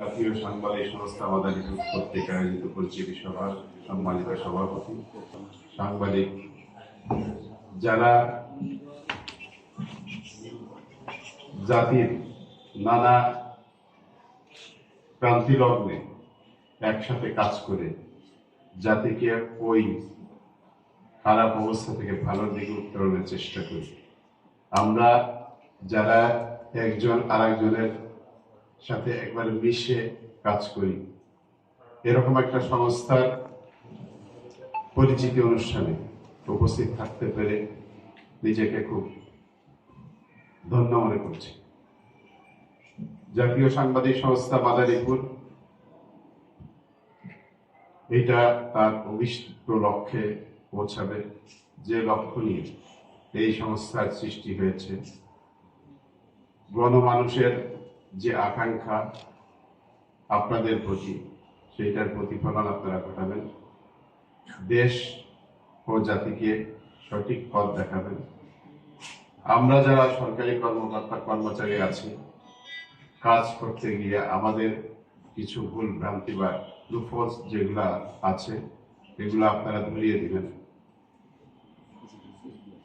জাতীয় সাংবাদিক সংস্থা আমাদের কর্তৃক আয়োজিত পরিচিতি সভার সম্মানিত সভাপতি, সাংবাদিক যারা জাতির নানা ক্রান্তি লগ্নে একসাথে কাজ করে জাতিকে ওই খারাপ অবস্থা থেকে ভালো দিকে উত্তরণের চেষ্টা করি। আমরা যারা একজন আরেকজনের সাথে একবারে মিশে কাজ করি। এরকম একটা সংস্থার পরিচিতি অনুষ্ঠানে উপস্থিত থাকতে পেরে নিজেকে খুব ধন্য মনে করছি। জাতীয় সাংবাদিক সংস্থা মাদারীপুর, এটা তার অভিষ্ট লক্ষ্যে পৌঁছাবে যে লক্ষ্য নিয়ে এই সংস্থার সৃষ্টি হয়েছে। গণমানুষের যে আকাঙ্ক্ষা আপনাদের প্রতি, সেইটার প্রতিফলন আপনারা ঘটাবেন। দেশ ও জাতিকে সঠিক পথ দেখাবেন। আমরা যারা সরকারি কর্মকর্তা, কর্মচারী আছি, কাজ করতে গিয়ে আমাদের কিছু ভুল, ভ্রান্তি বা লুফলস যেগুলা আছে, এগুলো আপনারা ধরিয়ে দিবেন।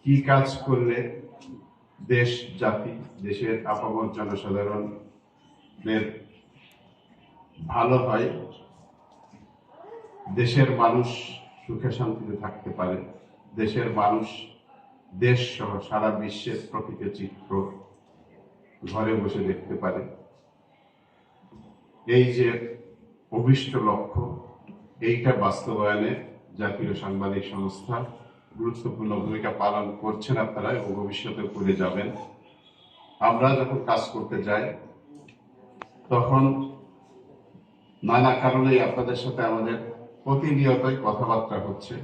কি কাজ করলে দেশ, জাতি, দেশের আপামর জনসাধারণের ভালো হয়, দেশের মানুষ সুখে শান্তিতে থাকতে পারে। দেশের মানুষ দেশ সহ সারা বিশ্বের প্রকৃত চিত্র ঘরে বসে দেখতে পারে। এই যে অভিষ্ট লক্ষ্য, এইটা বাস্তবায়নে জাতীয় সাংবাদিক সংস্থা গুরুত্বপূর্ণ ভূমিকা পালন করছেন আপনারা এবং ভবিষ্যতে করে যাবেন। আমরা যখন কাজ করতে যাই তখন নানা কারণেই আপনাদের সাথে আমাদের প্রতিনিয়তই কথাবার্তা হচ্ছে।